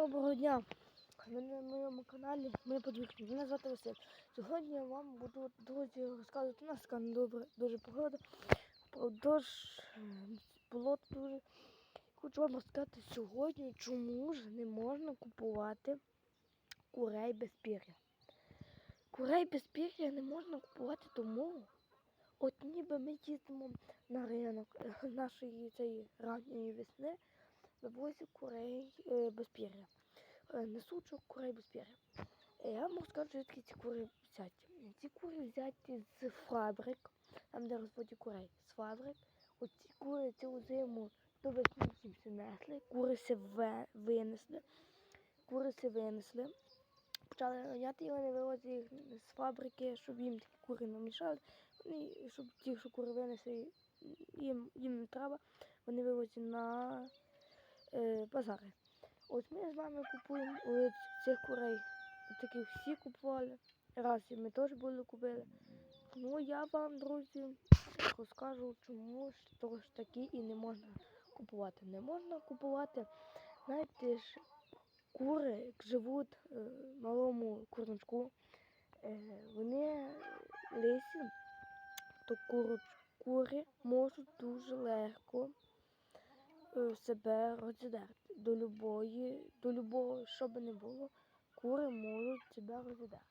Доброго дня! На моєму каналі Ми подвір'я. Мене звати Василь. Сьогодні я вам буду, друзі, розказувати нас така добре, дуже погода. Продовж було дуже. Хочу вам розказати сьогодні, чому ж не можна купувати курей без пір'я. Курей без пір'я не можна купувати тому, от ніби ми їздимо на ринок е, нашої цієї ранньої весни, вивозять курей е, без пір'я. Е, Несучок курей без пір'я. Е, Я вам розкажу, звідки ці кури взяті. Ці кури взяті з фабрик, там де розводять курей. З фабрик. Оці кури цілу зиму до весни всім все несли, кури се винесли, кури се винесли. Почали ганяти і вони вивозять їх з фабрики, щоб їм такі кури намішали. Вони, щоб ті, що кури винесли, їм, їм не треба, вони вивозять на е, базари. Ось ми з вами купуємо цих курей. Таких всі купували. Раз і ми теж були купили. Ну я вам, друзі, розкажу, чому ж таки і не можна купувати. Не можна купувати, знаєте ж, кури, як живуть е, в малому курничку, е, вони лисі, то кур, кури можуть дуже легко е, себе розідерти. До любої, до любого, що би не було, кури можуть себе розідерти.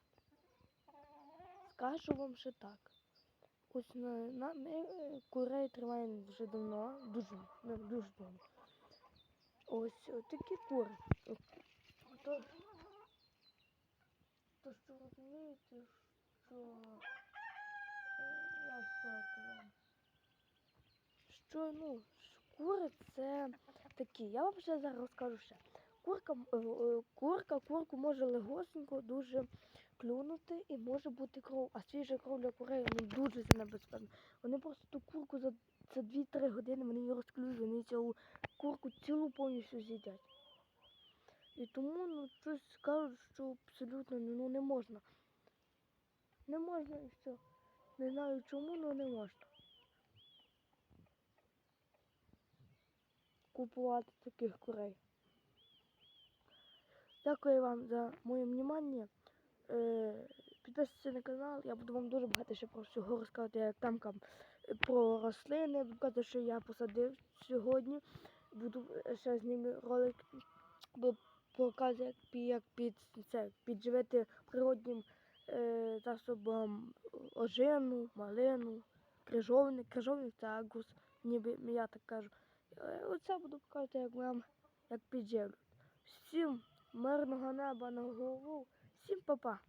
Скажу вам ще так. Ось на, на ми е, курей тримаємо вже давно, дуже, ну, дуже давно. Ось такі кури. То, то що розумієте, що е, як сказати вам? Що ну, кури це такі. Я вам ще зараз розкажу ще. Курка, е, е, курка курку може легосенько дуже клюнути і може бути кров. А свіжа кров для курей ну, дуже небезпечно. Вони просто ту курку за, за 2-3 години вони її розклюють, вони цілу курку цілу повністю з'їдять. І тому ну, щось кажуть, що абсолютно ну, не можна. Не можна і все. Не знаю чому, але не можна. Купувати таких курей. Дякую вам за моє внимання. Е, Підписуйтесь на канал, я буду вам дуже багато ще про всього розказувати, як там, про рослини, буду що я посадив сьогодні. Буду е, ще знімати ролик, бо показую, як, як під, це, підживити природнім е, засобом ожину, малину, крижовник. Крижовник це агрус, ніби я так кажу. Оце буду показувати, як вам як підживлю. Всім мирного неба на голову, всім па-па.